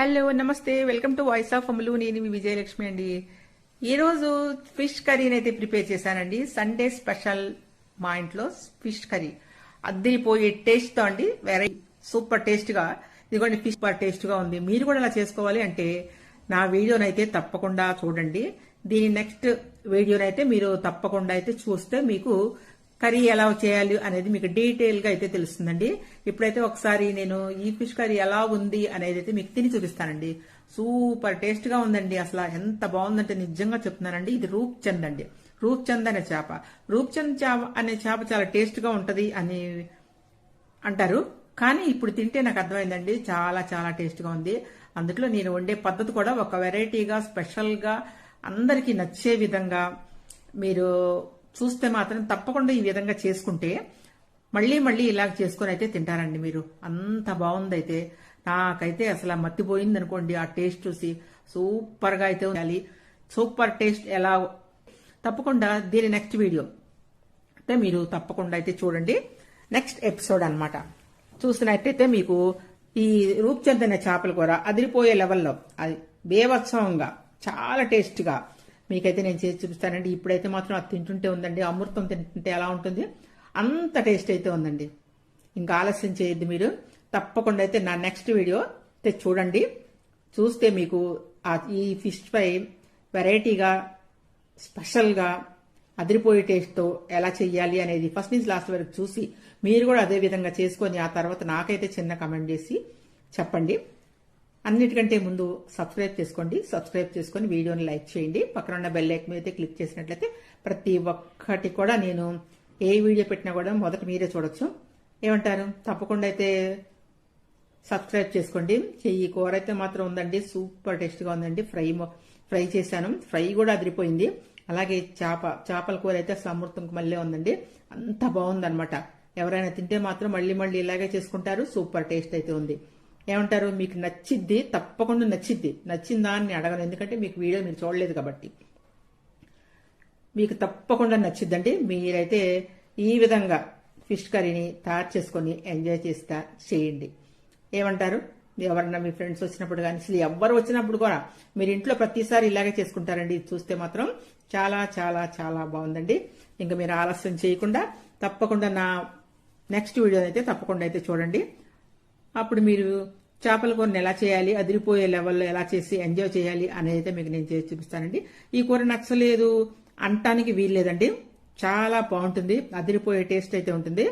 Hello నమస్తే. Welcome to voice of అమలు. నేను మీ విజయలక్ష్మి అండి. ఈరోజు ఫిష్ కర్రీని అయితే ప్రిపేర్ చేశానండి. సండే స్పెషల్ మా ఇంట్లో ఫిష్ కర్రీ. అద్దరిపోయే టేస్ట్తో అండి. వెరై సూపర్ టేస్ట్గా ఇదిగోండి ఫిష్ సూపర్ టేస్ట్గా ఉంది. మీరు కూడా అలా చేసుకోవాలి అంటే నా వీడియోనైతే తప్పకుండా చూడండి. దీని నెక్స్ట్ వీడియోనైతే మీరు తప్పకుండా అయితే చూస్తే మీకు కర్రీ ఎలా చేయాలి అనేది మీకు డీటెయిల్గా అయితే తెలుస్తుందండి. ఇప్పుడైతే ఒకసారి నేను ఈ ఫిష్ కర్రీ ఎలా ఉంది అనేది అయితే మీకు తిని చూపిస్తానండి. సూపర్ టేస్ట్గా ఉందండి అసలు. ఎంత బాగుందంటే నిజంగా చెప్తున్నానండి. ఇది రూప్చంద్ అండి. రూప్చంద్ అనే చేప. రూప్చంద్ చేప అనే చేప చాలా టేస్ట్గా ఉంటది అని అంటారు. కానీ ఇప్పుడు తింటే నాకు అర్థమైందండి. చాలా చాలా టేస్ట్గా ఉంది. అందుట్లో నేను వండే పద్ధతి కూడా ఒక వెరైటీగా స్పెషల్గా అందరికీ నచ్చే విధంగా మీరు చూస్తే మాత్రం తప్పకుండా ఈ విధంగా చేసుకుంటే మళ్ళీ మళ్ళీ ఇలా చేసుకుని అయితే తింటారండి మీరు. అంత బాగుందైతే. నాకైతే అసలు మత్తిపోయింది అనుకోండి ఆ టేస్ట్ చూసి సూపర్గా అయితే ఉండాలి. సూపర్ టేస్ట్ ఎలా తప్పకుండా దీని నెక్స్ట్ వీడియో. అయితే మీరు తప్పకుండా అయితే చూడండి. నెక్స్ట్ ఎపిసోడ్ అనమాట చూసినట్టయితే మీకు ఈ రూప్చంద్ అనే చేపల కూర అదిరిపోయే లెవెల్లో అది బేవత్సవంగా చాలా టేస్ట్గా మీకైతే నేను చేసి చూపిస్తానండి. ఇప్పుడైతే మాత్రం అది తింటుంటే ఉందండి. అమృతం తింటుంటే ఎలా ఉంటుంది? అంత టేస్ట్ అయితే ఉందండి. ఇంకా ఆలస్యం చేయొద్దు మీరు. తప్పకుండా అయితే నా నెక్స్ట్ వీడియో అయితే చూడండి. చూస్తే మీకు ఈ ఫిష్ ఫ్రై వెరైటీగా స్పెషల్గా అదిరిపోయే టేస్ట్తో ఎలా చెయ్యాలి అనేది ఫస్ట్ నుంచి లాస్ట్ వరకు చూసి మీరు కూడా అదే విధంగా చేసుకొని ఆ తర్వాత నాకైతే చిన్న కమెంట్ చేసి చెప్పండి. అన్నిటికంటే ముందు సబ్స్క్రైబ్ చేసుకోండి. సబ్స్క్రైబ్ చేసుకొని వీడియోని లైక్ చేయండి. పక్కన ఉన్న బెల్ ఐకన్ మీద క్లిక్ చేసినట్లయితే ప్రతి ఒక్కటి కూడా నేను ఏ వీడియో పెట్టినా కూడా మొదట మీరే చూడొచ్చు. ఏమంటారు? తప్పకుండా అయితే సబ్స్క్రైబ్ చేసుకోండి. ఈ కూర అయితే మాత్రం ఉందండి. సూపర్ టేస్ట్గా ఉందండి. ఫ్రై ఫ్రై చేశాను. ఫ్రై కూడా అదిరిపోయింది. అలాగే చేప చేపల కూర అయితే సమృద్ధం మళ్ళీ ఉందండి. అంత బాగుందనమాట ఎవరైనా తింటే మాత్రం మళ్ళీ మళ్ళీ ఇలాగే చేసుకుంటారు. సూపర్ టేస్ట్ అయితే ఉంది. ఏమంటారు? మీకు నచ్చిద్ది తప్పకుండా నచ్చిద్ది. నచ్చిందా అని అడగను. ఎందుకంటే మీకు వీడియో మీరు చూడలేదు కాబట్టి. మీకు తప్పకుండా నచ్చిద్దండి మీరైతే ఈ విధంగా ఫిష్ కర్రీని తయారు చేసుకొని ఎంజాయ్ చేస్తా చేయండి. ఏమంటారు? ఎవరన్నా మీ ఫ్రెండ్స్ వచ్చినప్పుడు కానీ అసలు ఎవ్వరు వచ్చినప్పుడు కూడా మీరు ఇంట్లో ప్రతిసారి ఇలాగే చేసుకుంటారండి. ఇది చూస్తే మాత్రం చాలా చాలా చాలా బాగుందండి. ఇంకా మీరు ఆలస్యం చేయకుండా తప్పకుండా నా నెక్స్ట్ వీడియో అయితే తప్పకుండా అయితే చూడండి. అప్పుడు మీరు చేపల కూరని ఎలా చేయాలి అదిరిపోయే లెవెల్లో ఎలా చేసి ఎంజాయ్ చేయాలి అనేది అయితే మీకు నేను చేసి చూపిస్తానండి. ఈ కూర నచ్చలేదు అంటానికి వీల్లేదండి చాలా బాగుంటుంది. అదిరిపోయే టేస్ట్ అయితే ఉంటుంది.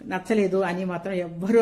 నచ్చలేదు అని మాత్రం ఎవ్వరూ